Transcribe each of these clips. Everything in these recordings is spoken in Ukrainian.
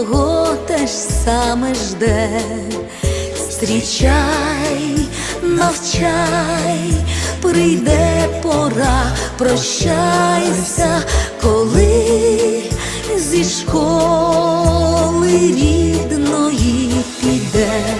його те ж саме жде. Зустрічай, навчай, прийде пора, прощайся, коли зі школи рідної підем.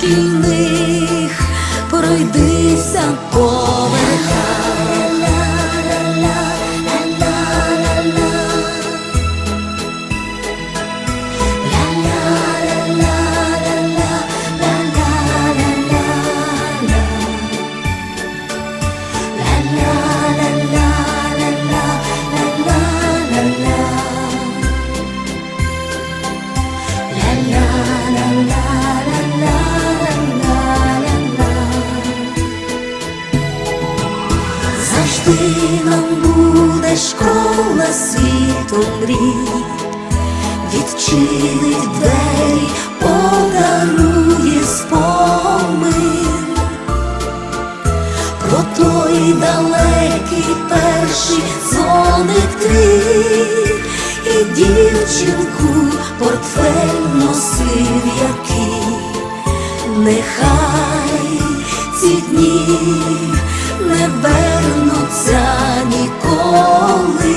шкільних. Пройдися по школа світу мрій, відчинить двері, подарує спомин. Про той далекий перший дзвоник твій і дівчинку портфель носив який. Нехай ці дні не вернуться ніколи,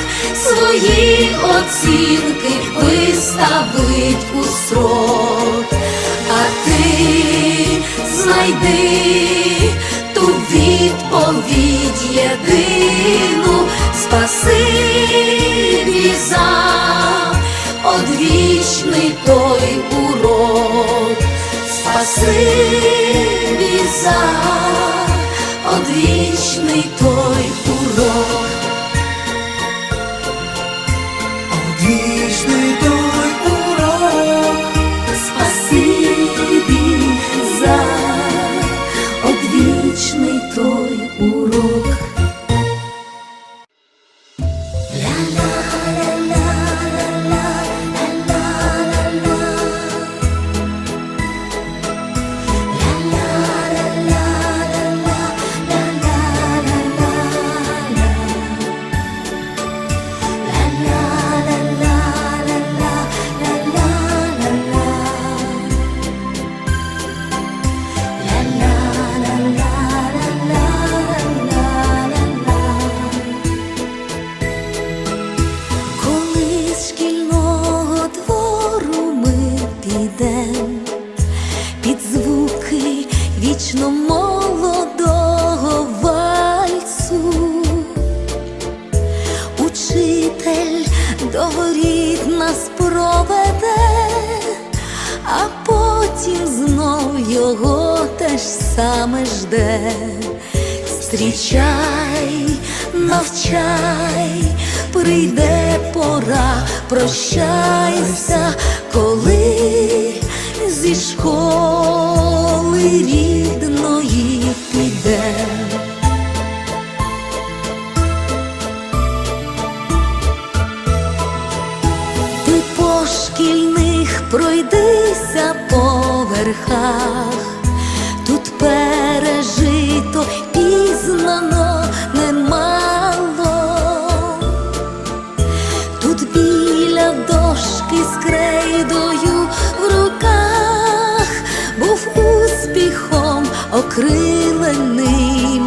свої оцінки виставить у строк, а ти знайди ту відповідь єдину, спасибі за одвічний той урок. Спасибі за одвічний той урок. А потім знов його те ж саме жде. Зустрічай, навчай, прийде пора, прощайся, коли зі школи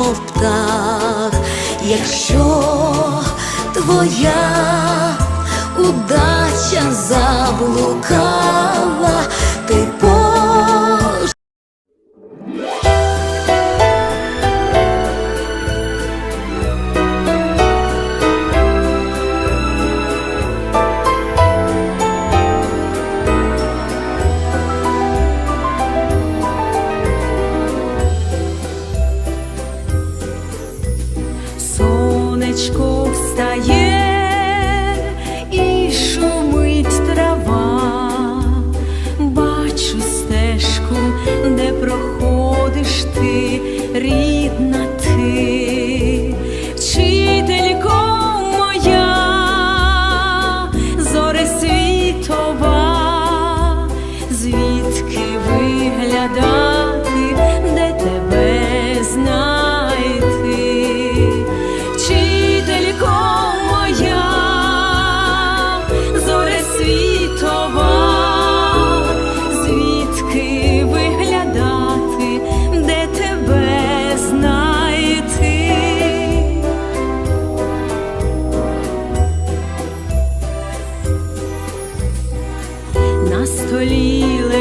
мов птах. Якщо твоя удача заблукала,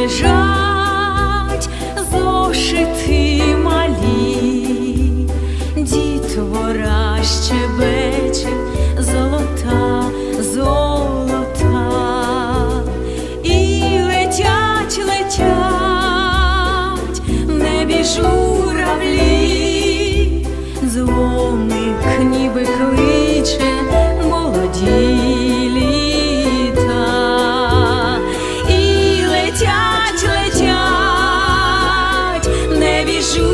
лежать зошити малі, дітвора щебече, золота, золота, і летять, летять в небі журавлі, дзвоник ніби кличе jour.